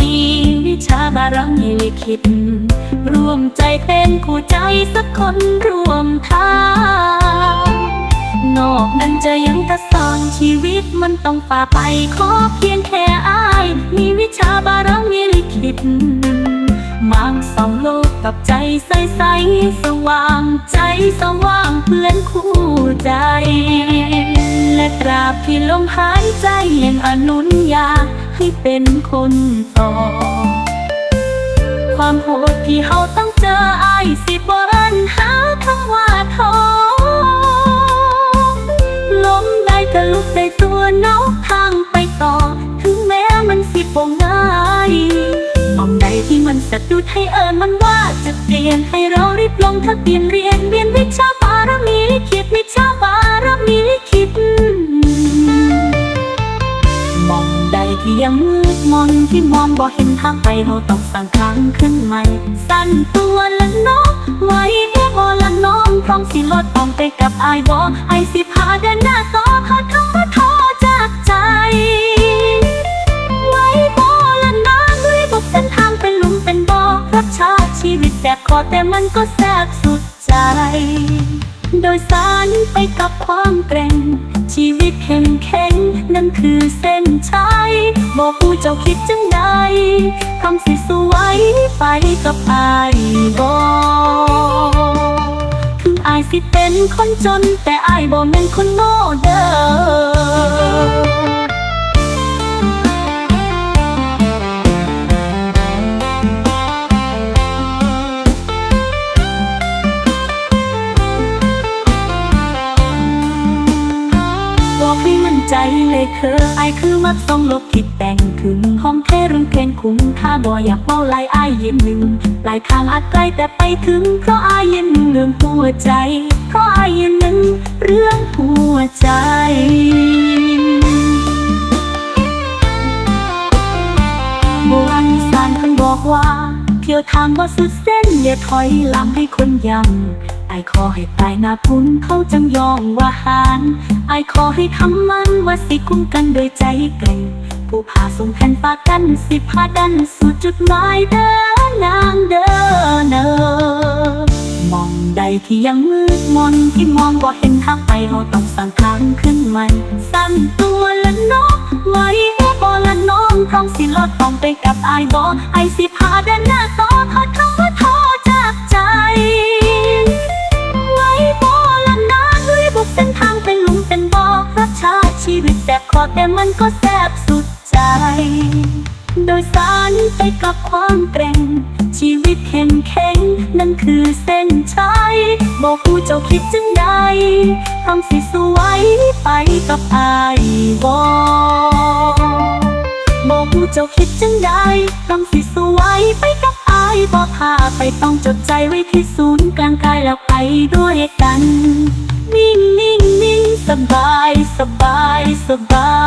มีวิชาบารมีลิขิตรวมใจเป็นคู่ใจสักคนรวมทางนอกนั้นจะยังกระสอนชีวิตมันต้องฝ่าไปขอเพียงแค่อาย มีวิชาบารมีลิขิตมางสองโลกกับใจใสใสสว่างใจสว่างเพื่อนคู่ใจ และตราบที่ลมหายใจยังอนุญญา ให้เป็นคนต่อ ความโหดที่เฮาต้องเจออายสิบวันหาคำว่าท้อล้มได้ก็ลุกได้ตัวนาะทางไปต่อ ถึงแม้มันสิบ่ง่ายมองใดที่มันสะดุดให้เอิญมันว่าจะเปลี่ยนให้เรารีบลงทะเบียนเรียนเรียนวิชาบารมีลิขิตวิชาบารมี ที่มองบ่เห็นทางไปเราต้องสร้างทางขึ้นใหม่ สั่นตัวละน้องไว้แค่บอละน้องพร้อมสิลดต้องไปกับอายบอไอายสิพาเดินหน้าต่อพาคำว่าท้อจากใจ ไว้บอละน้องด้วยบอกเส้นทางเป็นหลุมเป็นบ่อรับชาติชีวิตแสบคอแต่มันก็แสบสุดใจ โดยสารไปกับความเกรง ชีวิตเข้มแข็งนั่นคือเส้นชัยบอกผู้เจ้าคิดจังใดคำสิสวยไปกับอายบอถึงอายสิเป็นคนจน แต่อายบ่แม่นคนโง่เด้อ ใจเลยเคอไอคือมักทรงลบคิดแต่งถึงห้องแค่เรื่องเพลงคุ้มค่าบ่อยากเมาไลายอยยืนหนึ่งปลายทางอาจไกลแต่ไปถึง เพราะไอยยืนหนึ่งเรื่องหัวใจ เพราะไอยยืนหนึ่งเรื่องหัวใจโบราณอีสานเพิ่นบอกว่า เที่ยวทางบ่สุดเส้นอย่าถอยหลังให้คนยัง ไอขอให้ตายหน้าพุนเขาจังยองว่าหานไอขอให้คำมันว่าสิคุ้มกันโดยใจเก่งผู้พาส่งแผ่นปากันสิพาดันสู่จุดหมายเด้อนางเด้อเนอมองใดที่ยังมืดมนที่มองบ่เห็นทางไปเราต้องสร้างทางขึ้นใหม่สั่นตัวละน้องไว้แค่บอละน้องพร้อมสิลดต้องไปกับไอบอไอสิพาดินน้า สบคอแต่มันก็แสบสุดใจ โดยสารไปกับความเกรง ชีวิตเข้มแข็งนั่นคือเส้นชัยบอกผู้เจ้าคิดจังใดพร้อมสิสวยไปกับอายบอบอกผู้เจ้าคิดจังใดพร้อมสิสวยไปกับอายบอกพาไปต้องจดใจไว้ที่ศูนย์กลางกายแล้วไปด้วยกัน นิ่งนิ่งนิ่ง สบายสบายสบาย